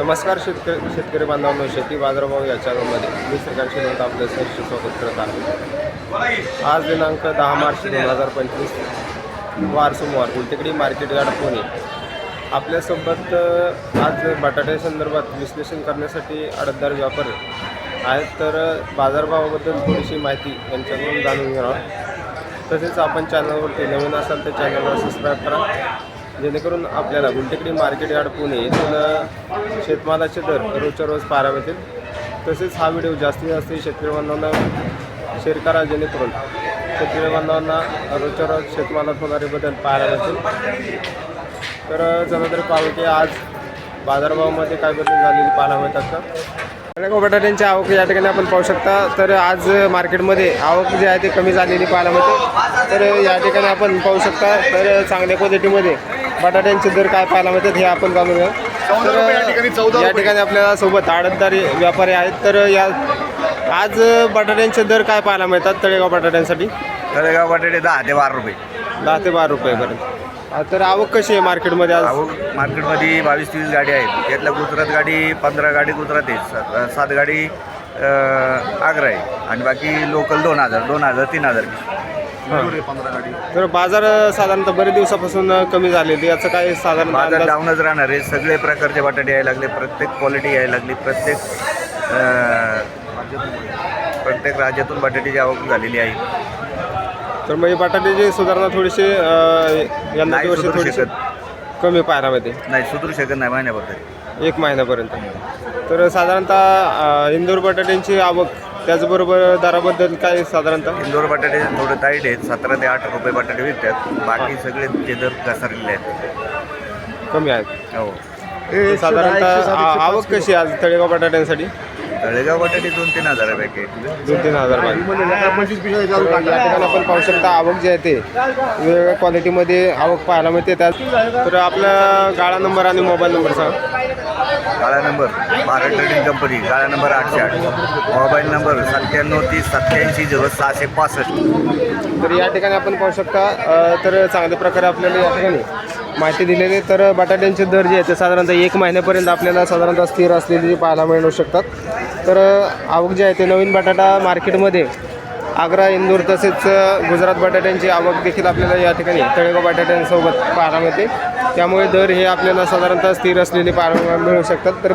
नमस्कार शेतकरी शेतकरी बांधवांनो शेती बाजारभाव या चॅनलमध्ये मी सरकार नोंद आपलं सहर्ष स्वागत करत आहे. आज दिनांक दहा मार्च दोन हजार पंचवीस वार सोमवार उलटेकडी मार्केट यार्ड पुणे. आपल्यासोबत आज बटाट्या संदर्भात विश्लेषण करण्यासाठी अडतदार व्यापारी आहेत. तर बाजारभावाबद्दल थोडीशी माहिती यांच्याकडून जाणून घेणार तसेच आपण चॅनलवरती नवीन असाल तर चॅनलला सबस्क्राईब करा. जेणेकरून आपल्याला गुंटेकडी मार्केट यार्ड पुणे येथील शेतमालाचे दर रोजच्या रोज पाहायला तसेच हा व्हिडिओ जास्तीत जास्त शेतकरी बांधवांना शेअर करा जेणेकरून शेतकरी बांधवांना रोजच्या रोज शेतमालात होणारे बदल पाहायला मिळतील. तर चला तर पाहू की आज बाजारभावामध्ये काय बदल झालेले पाहायला मिळतात का? अनेक बटाट्यांची आवक या ठिकाणी आपण पाहू शकता. तर आज मार्केटमध्ये आवक जी आहे ती कमी झालेली पाहायला मिळते. तर या ठिकाणी आपण पाहू शकता. तर चांगल्या क्वालिटीमध्ये बटाट्यांचे दर काय पाहायला मिळतात हे आपण जाणून घेऊ. तर या ठिकाणी आपल्याला सोबत आडतदारी व्यापारी आहेत. तर या आज बटाट्यांचे दर काय पाहायला मिळतात तळेगाव बटाट्यांसाठी? तळेगाव बटाटे दहा ते बारा रुपये. दहा ते बारा रुपयेपर्यंत हा, तर आवक कशी आहे मार्केटमध्ये आज? अहो मार्केटमध्ये बावीस तेवीस गाडी आहेत. त्यातल्या गुजरात गाडी पंधरा गाडी गुजरात आहे सात सात गाडी आग्रा आहे. आणि बाकी लोकल दोन हजार दोन हजार तीन हजार. पंधरा गाडी. तर बाजार साधारणतः बरेच दिवसापासून कमी झालेली याचं काय साधारण बाजार अंदाज? डाऊनच राहणार आहे. सगळे प्रकारचे बटाटे यायला लागले. प्रत्येक क्वालिटी यायला लागली. प्रत्येक अं, प्रत्येक राज्यातून बटाट्याची आवक झालेली आहे. तर म्हणजे बटाट्याची सुधारणा थोडीशी अं, यंदाच्या नाही वर्षी सुधारू थोडीशी कमी पाहायला मिळते. नाही सुधरू शकत नाही महिन्याबद्दल एक महिन्यापर्यंत. तर साधारणतः अं, इंदोर बटाट्यांची आवक त्याचबरोबर दराबद्दल काय साधारणतः? इंदोर बटाटे थोडे टाईट आहेत. सतरा ते आठ रुपये बटाटे विकतात. बाकी सगळे जे दर घसरलेले आहेत. कमी आहेत. हो. साधारणतः आवक कशी आहे आज तळेगाव बटाट्यांसाठी? तळेगाव बटाटे दोन तीन हजारापैकी. आहेत. दोन तीन हजार आपण पाहू शकता आवक जी आहे ते वेगवेगळ्या क्वालिटीमध्ये आवक पाहायला मिळते. त्यात तर आपला गाळा नंबर आणि मोबाईल नंबर सांगा. काळा नंबर भारत ट्रेडिंग कंपनी काळा नंबर आठशे आठ. मोबाईल नंबर सत्त्याण्णव तीस सत्याऐंशी झिरो सहाशे पासष्ट. तर या ठिकाणी आपण पाहू शकता तर चांगल्या प्रकारे आपल्याला या ठिकाणी. माहिती दिलेली आहे. तर बटाट्यांचे दर जे आहेत ते साधारणतः एक महिन्यापर्यंत आपल्याला साधारणतः स्थिर असलेली पाहायला मिळू शकतात. तर आवक जे आहे ते नवीन बटाटा मार्केटमध्ये आग्रा इंदूर तसेच गुजरात बटाट्यांची आवक देखील आपल्याला या ठिकाणी तळेगाव बटाट्यांसोबत पाहायला मिळते. त्यामुळे दर हे आपल्याला साधारणतः स्थिर असलेले पाहायला मिळू शकतात. तर